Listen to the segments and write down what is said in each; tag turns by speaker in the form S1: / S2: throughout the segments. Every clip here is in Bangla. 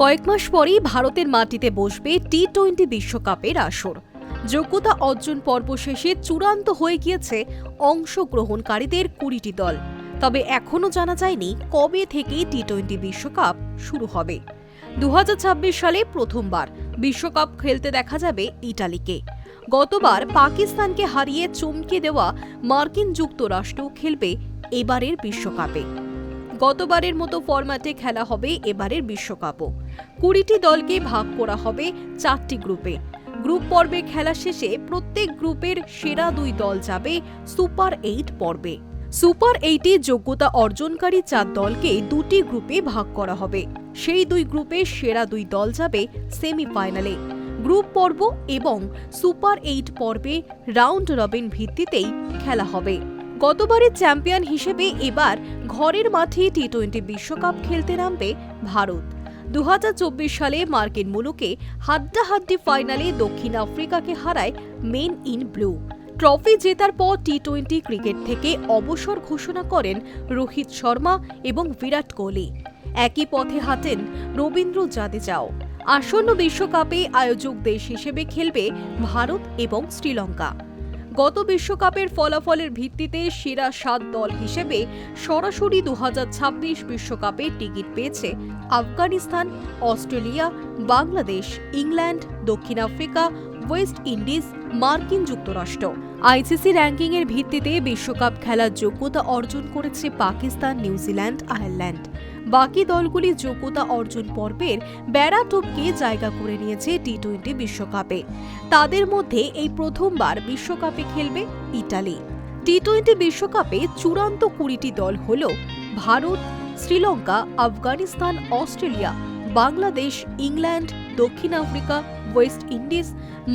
S1: কয়েক মাস পরেই ভারতের মাটিতে বসবে টি টোয়েন্টি বিশ্বকাপের আসর। যোগ্যতা অর্জন পর্ব শেষে চূড়ান্ত হয়ে গিয়েছে অংশগ্রহণকারীদের কুড়িটি দল। তবে এখনও জানা যায়নি কবে থেকে টি টোয়েন্টি বিশ্বকাপ শুরু হবে। দু হাজার ছাব্বিশ সালে প্রথমবার বিশ্বকাপ খেলতে দেখা যাবে ইটালিকে। গতবার পাকিস্তানকে হারিয়ে চমকে দেওয়া মার্কিন যুক্তরাষ্ট্র খেলবে এবারের বিশ্বকাপে। গতবারের মতো ফরম্যাটে খেলা হবে এবারের বিশ্বকাপও। কুড়িটি দলকে ভাগ করা হবে চারটি গ্রুপে। গ্রুপ পর্বে খেলা শেষে প্রত্যেক গ্রুপের সেরা দুই দল যাবে সুপার এইট পর্বে। সুপার এইটে যোগ্যতা অর্জনকারী চার দলকে দুটি গ্রুপে ভাগ করা হবে। সেই দুই গ্রুপে সেরা দুই দল যাবে সেমিফাইনালে। গ্রুপ পর্ব এবং সুপার এইট পর্বে রাউন্ড রবিন ভিত্তিতেই খেলা হবে। গতবারের চ্যাম্পিয়ন হিসেবে এবার ঘরের মাঠে টি টোয়েন্টি বিশ্বকাপ খেলতে নামবে ভারত। দু হাজার চব্বিশ সালে মার্কিন মুলুকে হাড্ডাহাড্ডি ফাইনালে দক্ষিণ আফ্রিকাকে হারায় মেন ইন ব্লু। ট্রফি জেতার পর টি টোয়েন্টি ক্রিকেট থেকে অবসর ঘোষণা করেন রোহিত শর্মা এবং বিরাট কোহলি। একই পথে হাঁটেন রবীন্দ্র জাদেজাও। আসন্ন বিশ্বকাপে আয়োজক দেশ হিসেবে খেলবে ভারত এবং শ্রীলঙ্কা। গত বিশ্বকাপের ফলাফলের ভিত্তিতে সেরা সাত দল হিসেবে সরাসরি দু বিশ্বকাপে টিকিট পেয়েছে আফগানিস্তান, অস্ট্রেলিয়া, বাংলাদেশ, ইংল্যান্ড, দক্ষিণ আফ্রিকা, ওয়েস্ট ইন্ডিজ, মার্কিন যুক্তরাষ্ট্র। আইসিসি র্যাঙ্কিংয়ের ভিত্তিতে বিশ্বকাপ খেলার যোগ্যতা অর্জন করেছে পাকিস্তান, নিউজিল্যান্ড, আয়ারল্যান্ড। বাকি দলগুলি যোগ্যতা অর্জন পর্বের বেড়া টপকে জায়গা করে নিয়েছে টি টোয়েন্টি বিশ্বকাপে। তাদের মধ্যে এই প্রথমবার বিশ্বকাপে খেলবে ইটালি। টি টোয়েন্টি বিশ্বকাপে চূড়ান্ত কুড়িটি দল হল ভারত, শ্রীলঙ্কা, আফগানিস্তান, অস্ট্রেলিয়া, বাংলাদেশ, ইংল্যান্ড, দক্ষিণ আফ্রিকা, ওয়েস্ট ইন্ডিজ,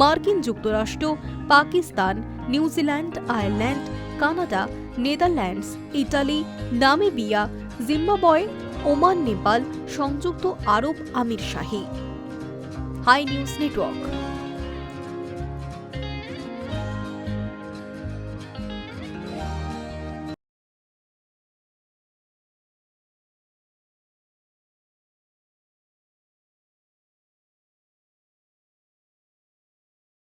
S1: মার্কিন যুক্তরাষ্ট্র, Pakistan, New Zealand, Ireland, Canada, Netherlands, Italy, Namibia, Zimbabwe Oman Nepal সংযুক্ত আরব আমির শাহী। High news network.